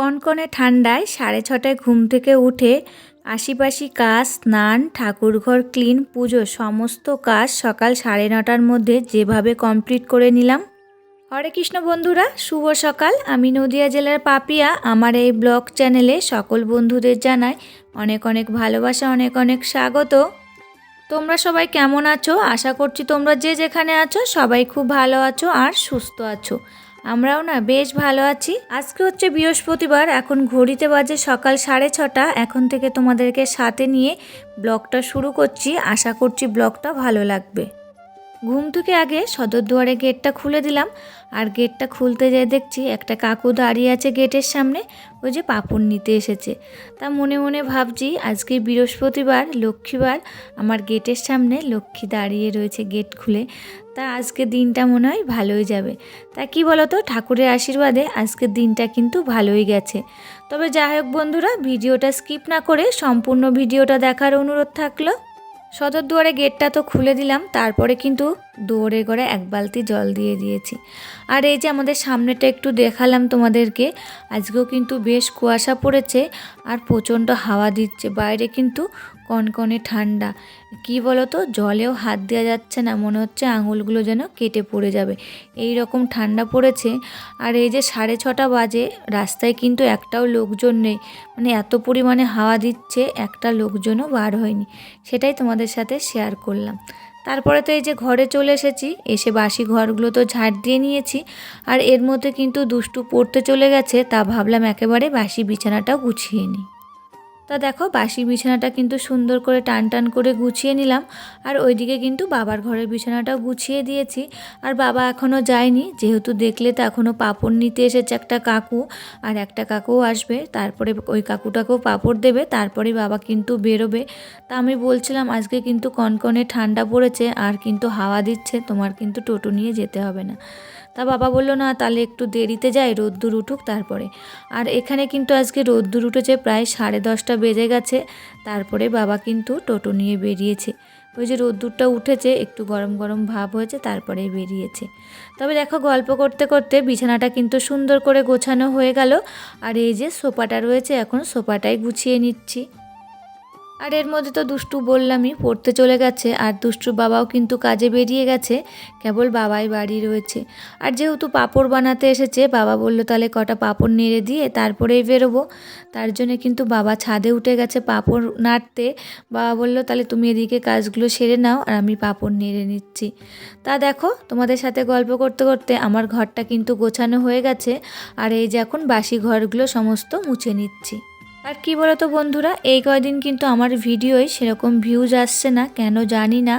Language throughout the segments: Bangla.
কনকনে ঠান্ডায় সাড়ে ছটায় ঘুম থেকে উঠে আশিপাশি কাজ, স্নান, ঠাকুরঘর, ক্লিন, পুজো সমস্ত কাজ সকাল সাড়ে নটার মধ্যে যেভাবে কমপ্লিট করে নিলাম। হরে কৃষ্ণ বন্ধুরা, শুভ সকাল। আমি নদিয়া জেলার পাপিয়া। আমার এই ব্লগ চ্যানেলে সকল বন্ধুদের জানাই অনেক অনেক ভালোবাসা, অনেক অনেক স্বাগত। তোমরা সবাই কেমন আছো? আশা করছি তোমরা যে যেখানে আছো সবাই খুব ভালো আছো আর সুস্থ আছো। আমরাও না বেশ ভালো আছি। আজকে হচ্ছে বৃহস্পতিবার, এখন ঘড়িতে বাজে সকাল সাড়ে ছটা। এখন থেকে তোমাদেরকে সাথে নিয়ে ব্লগটা শুরু করছি। আশা করছি ব্লগটা ভালো লাগবে। ঘুম থেকে আগে সদর দুয়ারে গেটটা খুলে দিলাম। আর গেটটা খুলতে যেয়ে দেখছি একটা কাকু দাঁড়িয়ে আছে গেটের সামনে, ওই যে পাপড় নিতে এসেছে। তা মনে মনে ভাবছি আজকে বৃহস্পতিবার, লক্ষ্মীবার, আমার গেটের সামনে লক্ষ্মী দাঁড়িয়ে রয়েছে গেট খুলে। তা আজকে দিনটা মনে হয় ভালোই যাবে। তা কি বলতো, ঠাকুরের আশীর্বাদে আজকের দিনটা কিন্তু ভালোই গেছে। তবে যাই হোক বন্ধুরা, ভিডিওটা স্কিপ না করে সম্পূর্ণ ভিডিওটা দেখার অনুরোধ থাকল। সদর দুয়ারে গেটটা তো খুলে দিলাম তারপরে কিন্তু দৌড়ে করে এক বালতি জল দিয়ে দিয়েছি। আর এই যে আমাদের সামনেটা একটু দেখালাম তোমাদেরকে, আজকেও কিন্তু বেশ কুয়াশা পড়েছে আর প্রচণ্ড হাওয়া দিচ্ছে, বাইরে কিন্তু কনকনে ঠান্ডা। কি বলতো, জলেও হাত দেওয়া যাচ্ছে না, মনে হচ্ছে আঙুলগুলো যেন কেটে পড়ে যাবে। এই রকম ঠান্ডা পড়েছে আর এই যে সাড়ে ছটা বাজে, রাস্তায় কিন্তু একটাও লোকজন নেই। মানে এত পরিমাণে হাওয়া দিচ্ছে, একটা লোকজনও বার হয়নি। সেটাই তোমাদের সাথে শেয়ার করলাম। তারপরে তো এই যে ঘরে চলে এসেছি, এসে বাসি ঘরগুলো তো ঝাড় দিয়ে নিয়েছি, আর এর মধ্যে কিন্তু দুষ্টু পড়তে চলে গেছে, তা ভাবলাম একেবারে বাসি বিছানাটাও গুছিয়ে নিই। তা দেখো বাসি বিছানাটা কিন্তু সুন্দর করে টান টান করে গুছিয়ে নিলাম। আর ওইদিকে কিন্তু বাবার ঘরের বিছানাটাও গুছিয়ে দিয়েছি। আর বাবা এখনও যায়নি, যেহেতু দেখলে তো এখনও পাপড় নিতে এসেছে একটা কাকু। আর একটা কাকুও আসবে, তারপরে ওই কাকুটাকেও পাপড় দেবে, তারপরে বাবা কিন্তু বেরোবে। তা আমি বলছিলাম, আজকে কিন্তু কনকনে ঠান্ডা পড়েছে, আর কিন্তু হাওয়া দিচ্ছে, তোমার কিন্তু টোটো নিয়ে যেতে হবে না। তা বাবা বলল, না, তাহলে একটু দেরিতে যাই, রোদ্দুর উঠুক তারপরে। আর এখানে কিন্তু আজকে রোদ্দুর উঠেছে, প্রায় সাড়ে দশটা বেজে গেছে। তারপরে বাবা কিন্তু টোটো নিয়ে বেরিয়েছে। ওই যে রোদ্দুরটা উঠেছে, একটু গরম গরম ভাব হয়েছে, তারপরে বেরিয়েছে। তবে দেখো, গল্প করতে করতে বিছানাটা কিন্তু সুন্দর করে গোছানো হয়ে গেল। আর এই যে সোফাটা রয়েছে, এখন সোফাটাই গুছিয়ে নিচ্ছি। আর এর মধ্যে তো দুষ্টু বললামই, পড়তে চলে গেছে। আর দুষ্টুর বাবাও কিন্তু কাজে বেরিয়ে গেছে, কেবল বাবাই বাড়ি রয়েছে। আর যেহেতু পাপড় বানাতে এসেছে, বাবা বলল তাহলে কটা পাপড় নেড়ে দিয়ে তারপরেই বেরোবো। তার জন্য কিন্তু বাবা ছাদে উঠে গেছে পাপড় নাড়তে। বাবা বলল, তাহলে তুমি এদিকে কাজগুলো সেরে নাও, আর আমি পাপড় নেড়ে নিচ্ছি। তা দেখো, তোমাদের সাথে গল্প করতে করতে আমার ঘরটা কিন্তু গোছানো হয়ে গেছে। আর এই যে এখন বাসি ঘরগুলো সমস্ত মুছে নিচ্ছি। আর কি বলতো বন্ধুরা, এই কয়দিন কিন্তু আমার ভিডিওয় সেরকম ভিউজ আসছে না, কেন জানি না।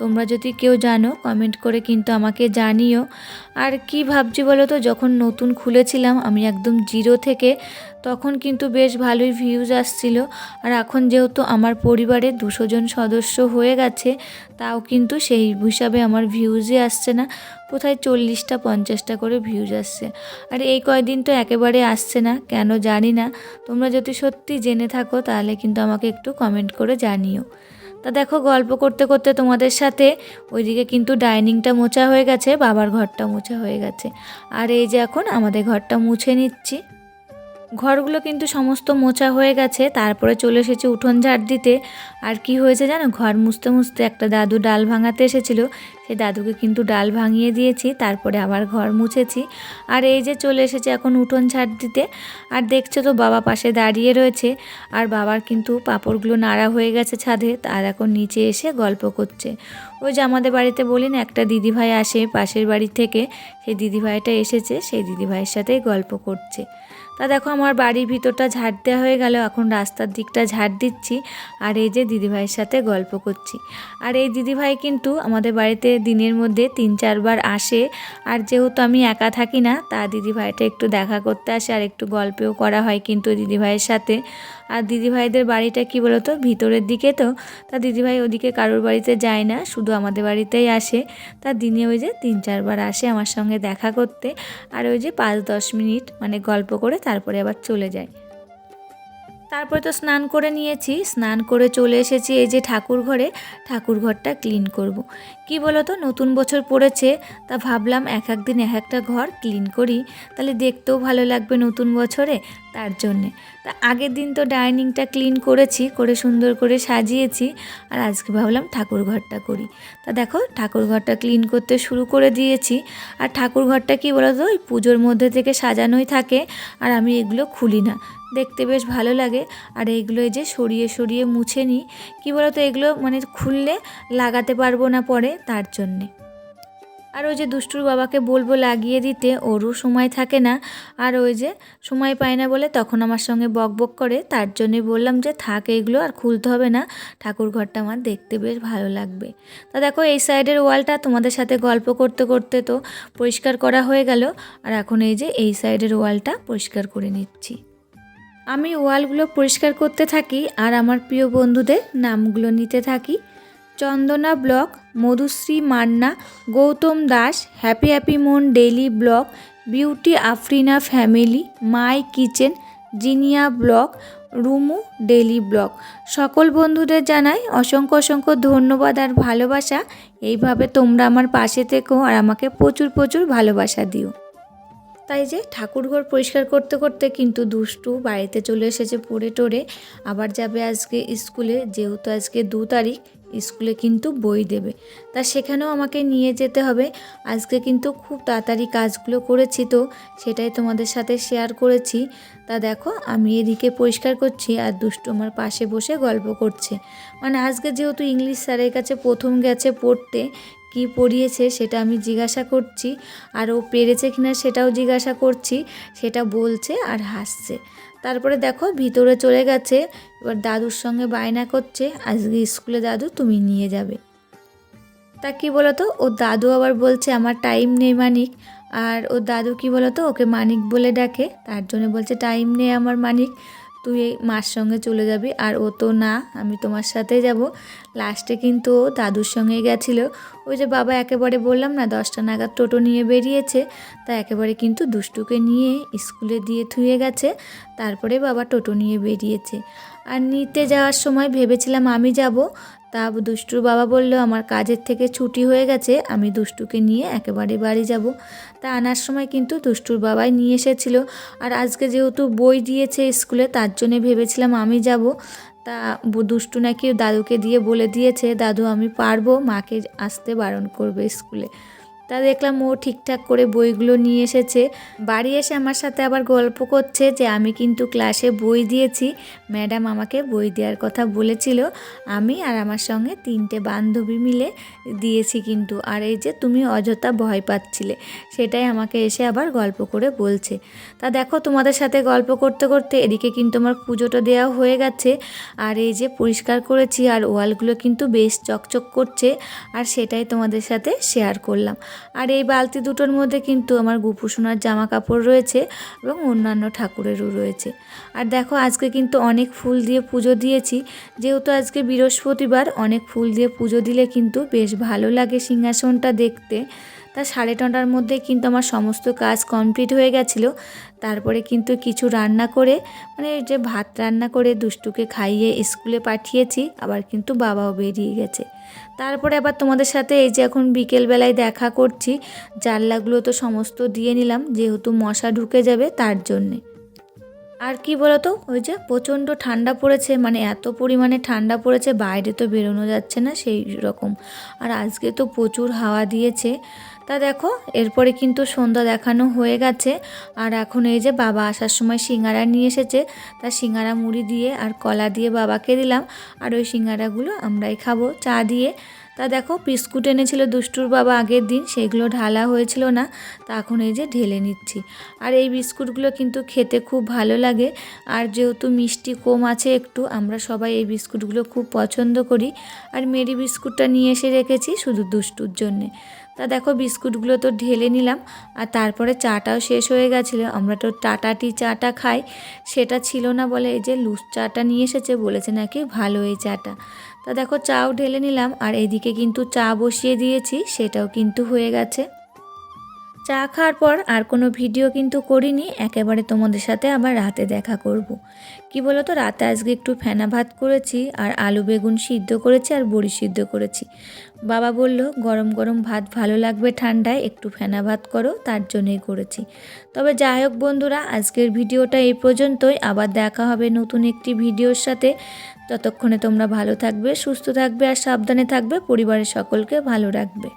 তোমরা যদি কেউ জানো কমেন্ট করে কিন্তু আমাকে জানিও। আর কি ভাবছি বলো তো, যখন নতুন খুলেছিলাম আমি একদম জিরো থেকে, তখন কিন্তু বেশ ভালোই ভিউজ আসছিল। আর এখন যেহেতু আমার পরিবারে দুশো জন সদস্য হয়ে গেছে, তাও কিন্তু সেই হিসাবে আমার ভিউজই আসছে না। কোথায় চল্লিশটা, পঞ্চাশটা করে ভিউজ আসছে। আর এই কয়দিন তো একেবারে আসছে না, কেন জানি না। তোমরা যদি সত্যি জেনে থাকো, তাহলে কিন্তু আমাকে একটু কমেন্ট করে জানিও। তা দেখো, গল্প করতে করতে তোমাদের সাথে ওইদিকে কিন্তু ডাইনিংটা মোছা হয়ে গেছে, বাবার ঘরটা মোছা হয়ে গেছে। আর এই যে এখন আমাদের ঘরটা মুছে নিচ্ছি। ঘরগুলো কিন্তু সমস্ত মোছা হয়ে গেছে, তারপরে চলে এসেছে উঠোন ঝাড় দিতে। আর কি হয়েছে জানো, ঘর মুছতে মুছতে একটা দাদু ডাল ভাঙাতে এসেছিল সেই দাদুকে কিন্তু ডাল ভাঙিয়ে দিয়েছি, তারপরে আবার ঘর মুছেছি। আর এই যে চলে এসেছে এখন উঠোন ঝাড় দিতে। আর দেখছ তো বাবা পাশে দাঁড়িয়ে রয়েছে। আর বাবার কিন্তু পাপড়গুলো নাড়া হয়ে গেছে ছাদে তার এখন নিচে এসে গল্প করছে। ওই যে আমাদের বাড়িতে বলি না একটা দিদিভাই আসে পাশের বাড়ি থেকে। সেই দিদিভাইটা এসেছে, সেই দিদিভাইয়ের সাথেই গল্প করছে। তা দেখো আমার বাড়ির ভিতরটা ঝাড় দেওয়া হয়ে গেল, এখন রাস্তার দিকটা ঝাড় দিচ্ছি। আর এই যে দিদিভাইয়ের সাথে গল্প করছি। আর এই দিদিভাই কিন্তু আমাদের বাড়িতে দিনের মধ্যে তিন চারবার আসে। আর যেহেতু আমি একা থাকি না, তা দিদিভাইটা একটু দেখা করতে আসে আর একটু গল্পেও করা হয় কিন্তু দিদিভাইয়ের সাথে। আর দিদিভাইদের বাড়িটা কি বলতো? ভিতরের দিকে তো। তা দিদিভাই ওদিকে কারোর বাড়িতে যায় না, শুধু আমাদের বাড়িতেই আসে। তা দিনে ওই যে তিন চারবার আসে আমার সঙ্গে দেখা করতে। আর ওই যে পাঁচ দশ মিনিট মানে গল্প করে তারপরে আবার চলে যায়। তারপরে তো স্নান করে নিয়েছি। স্নান করে চলে এসেছি এই যে ঠাকুর ঘরে। ঠাকুর ঘরটা ক্লিন করব। কি বলো তো নতুন বছর পড়েছে, তা ভাবলাম এক এক দিন এক একটা ঘর ক্লিন করি, তাহলে দেখতেও ভালো লাগবে নতুন বছরে তার জন্যে। তা আগের দিন তো ডাইনিংটা ক্লিন করেছি, করে সুন্দর করে সাজিয়েছি, আর আজকে ভাবলাম ঠাকুর ঘরটা করি। তা দেখো, ঠাকুর ঘরটা ক্লিন করতে শুরু করে দিয়েছি, আর ঠাকুর ঘরটা কী বলতো? ওই পুজোর মধ্যে থেকে সাজানোই থাকে, আর আমি এগুলো খুলি না। দেখতে বেশ ভালো লাগে, আর এইগুলো এই যে সরিয়ে সরিয়ে মুছে নিই। কী বলতো? এগুলো মানে খুললে লাগাতে পারব না পরে তার জন্যে। আর ওই যে দুষ্টুর বাবাকে বলব লাগিয়ে দিতে, ওরও সময় থাকে না। আর ওই যে সময় পায় না বলে তখন আমার সঙ্গে বক বক করে, তার জন্যে বললাম যে থাক এগুলো আর খুলতে হবে না। ঠাকুর ঘরটা আমার দেখতে বেশ ভালো লাগবে। তা দেখো এই সাইডের ওয়ালটা তোমাদের সাথে গল্প করতে করতে তো পরিষ্কার করা হয়ে গেল। আর এখন এই যে এই সাইডের ওয়ালটা পরিষ্কার করে নিচ্ছি। আমি ওয়ালগুলো পরিষ্কার করতে থাকি আর আমার প্রিয় বন্ধুদের নামগুলো নিতে থাকি। Chandana blog Madhushree Manna, Gautam Das, happy happy Mon daily blog beauty Afrina family, my kitchen, Jinia blog Rumu daily blog সকল বন্ধুদের জানাই অসংখ্য অসংখ্য ধন্যবাদ আর ভালোবাসা। এইভাবে তোমরা আমার পাশে থেকো আর আমাকে প্রচুর প্রচুর ভালোবাসা দিও। তাই যে ঠাকুরঘর পরিষ্কার করতে করতে কিন্তু দুষ্টু বাড়িতে চলে এসেছে পড়ে টোরে। আবার যাবে আজকে স্কুলে, যেহেতু আজকে দু তারিখ স্কুলে কিন্তু বই দেবে। তা সেখানেও আমাকে নিয়ে যেতে হবে। আজকে কিন্তু খুব তাড়াতাড়ি কাজগুলো করেছি তো, সেটাই তোমাদের সাথে শেয়ার করেছি। তা দেখো, আমি এদিকে পরিষ্কার করছি আর দুষ্টু আমার পাশে বসে গল্প করছে। মানে আজকে যেহেতু ইংলিশ স্যারের কাছে প্রথম গেছে পড়তে, কি পড়িয়েছে সেটা আমি জিজ্ঞাসা করছি। আর ও পেরেছে কিনা সেটাও জিজ্ঞাসা করছি, সেটা বলছে আর হাসছে। তারপরে দেখো ভিতরে চলে গেছে। এবার দাদুর সঙ্গে বায়না করছে, আজকে স্কুলে দাদু তুমি নিয়ে যাবে। তা কী বলতো, ও দাদু আবার বলছে আমার টাইম নেই মানিক। আর ও দাদু কি বলতো, ওকে মানিক বলে ডাকে, তার জন্য বলছে টাইম নেই আমার মানিক। তুই এই মার সঙ্গে চলে যাবি আর ও তো না, আমি তোমার সাথে যাব। লাস্টে কিন্তু ও দাদুর সঙ্গে গেছিল। ওই যে বাবা একেবারে বললাম না, দশটা নাগাদ টোটো নিয়ে বেরিয়েছে। তা একেবারে কিন্তু দুষ্টুকে নিয়ে স্কুলে দিয়ে থুয়ে গেছে। তারপরে বাবা টোটো নিয়ে বেরিয়েছে। আর নিতে যাওয়ার সময় ভেবেছিলাম আমি যাব তা দুষ্টুর বাবা বলল, আমার কাজের থেকে ছুটি হয়ে গেছে, আমি দুষ্টুকে নিয়ে একেবারে বাড়ি যাব। তা আনার সময় কিন্তু দুষ্টুর বাবাই নিয়ে এসেছিল। আর আজকে যেহেতু বই দিয়েছে স্কুলে, তার জন্যে ভেবেছিলাম আমি যাব। তা দুষ্টু নাকি দাদুকে দিয়ে বলে দিয়েছে, দাদু, আমি পারব, মাকে আসতে বারণ করবে স্কুলে। তা দেখলাম ও ঠিকঠাক করে বইগুলো নিয়ে এসেছে। বাড়ি এসে আমার সাথে আবার গল্প করছে যে, আমি কিন্তু ক্লাসে বই দিয়েছি। ম্যাডাম আমাকে বই দেওয়ার কথা বলেছিল। আমি আর আমার সঙ্গে তিনটে বান্ধবী মিলে দিয়েছি কিন্তু। আর এই যে তুমি অযথা ভয় পাচ্ছিলে। সেটাই আমাকে এসে আবার গল্প করে বলছে। তা দেখো, তোমাদের সাথে গল্প করতে করতে এদিকে কিন্তু আমার পুজোটা দেওয়া হয়ে গেছে। আর এই যে পরিষ্কার করেছি, আর ওয়ালগুলো কিন্তু বেশ চকচক করছে। আর সেটাই তোমাদের সাথে শেয়ার করলাম। আর এই বালতি দুটোর মধ্যে কিন্তু আমার গুপুসোনার জামা কাপড় রয়েছে এবং অন্যান্য ঠাকুরেরও রয়েছে। আর দেখো, আজকে কিন্তু অনেক ফুল দিয়ে পুজো দিয়েছি। যেহেতু আজকে বৃহস্পতিবার, অনেক ফুল দিয়ে পুজো দিলে কিন্তু বেশ ভালো লাগে সিংহাসনটা দেখতে। তা সাড়ে নটার মধ্যে কিন্তু আমার সমস্ত কাজ কমপ্লিট হয়ে গেছিল। তারপরে কিন্তু কিছু রান্না করে মানে যে ভাত রান্না করে দুষ্টুকে খাইয়ে স্কুলে পাঠিয়েছি, আবার কিন্তু বাবাও বেরিয়ে গেছে। তারপরে আবার তোমাদের সাথে এই যে এখন বিকেলবেলায় দেখা করছি, জানলাগুলো তো সমস্ত দিয়ে নিলাম, যেহেতু মশা ঢুকে যাবে তার জন্যে। আর কি বলতো, ওই যে প্রচণ্ড ঠান্ডা পড়েছে মানে এত পরিমাণে ঠান্ডা পড়েছে, বাইরে তো বেরোনো যাচ্ছে না সেই রকম। আর আজকে তো প্রচুর হাওয়া দিয়েছে তা দেখো, এরপরে কিন্তু সন্ধ্যা দেখানো হয়ে গেছে। আর এখন এই যে বাবা আসার সময় সিঙ্গারা নিয়ে এসেছে, তা সিঙ্গারা মুড়ি দিয়ে আর কলা দিয়ে বাবাকে দিলাম। আর ওই সিঙ্গারাগুলো আমরাই খাব, চা দিয়ে। তা দেখো, বিস্কুট এনেছিল দুষ্টুর বাবা আগের দিন, সেগুলো ঢালা হয়েছিল না, তা এখন এই যে ঢেলে নিচ্ছি। আর এই বিস্কুটগুলো কিন্তু খেতে খুব ভালো লাগে। আর যেহেতু মিষ্টি কম আছে একটু, আমরা সবাই এই বিস্কুটগুলো খুব পছন্দ করি। আর মেরি বিস্কুটটা নিয়ে এসে রেখেছি শুধু দুষ্টুর জন্যে। তা দেখো বিস্কুটগুলো তো ঢেলে নিলাম, আর তারপরে চাটাও শেষ হয়ে গেছিল। আমরা তো টাটাটি চাটা খাই। সেটা ছিল না বলে এই যে লুস চাটা নিয়ে এসেছে, বলেছে নাকি ভালো এই চাটা। তা দেখো চাও ঢেলে নিলাম, আর এদিকে কিন্তু চা বসিয়ে দিয়েছি, সেটাও কিন্তু হয়ে গেছে। চা খাওয়ার পর আর কোনো ভিডিও কিন্তু করিনি, একেবারে তোমাদের সাথে আবার রাতে দেখা করব। কি বলো তো রাতে আজকে একটু ফেনা ভাত করেছি, আর আলু বেগুন সিদ্ধ করেছি, আর বড়ি সিদ্ধ করেছি। বাবা বলল, গরম গরম ভাত ভালো লাগবে ঠান্ডায়, একটু ফেনা ভাত করো, তার জন্যই করেছি। তবে যাই হোক বন্ধুরা, আজকের ভিডিওটা এই পর্যন্তই, আবার দেখা হবে নতুন একটি ভিডিওর সাথে। ততক্ষণে তোমরা ভালো থাকবে, সুস্থ থাকবে, আর সাবধানে থাকবে, পরিবারের সকলকে ভালো রাখবে।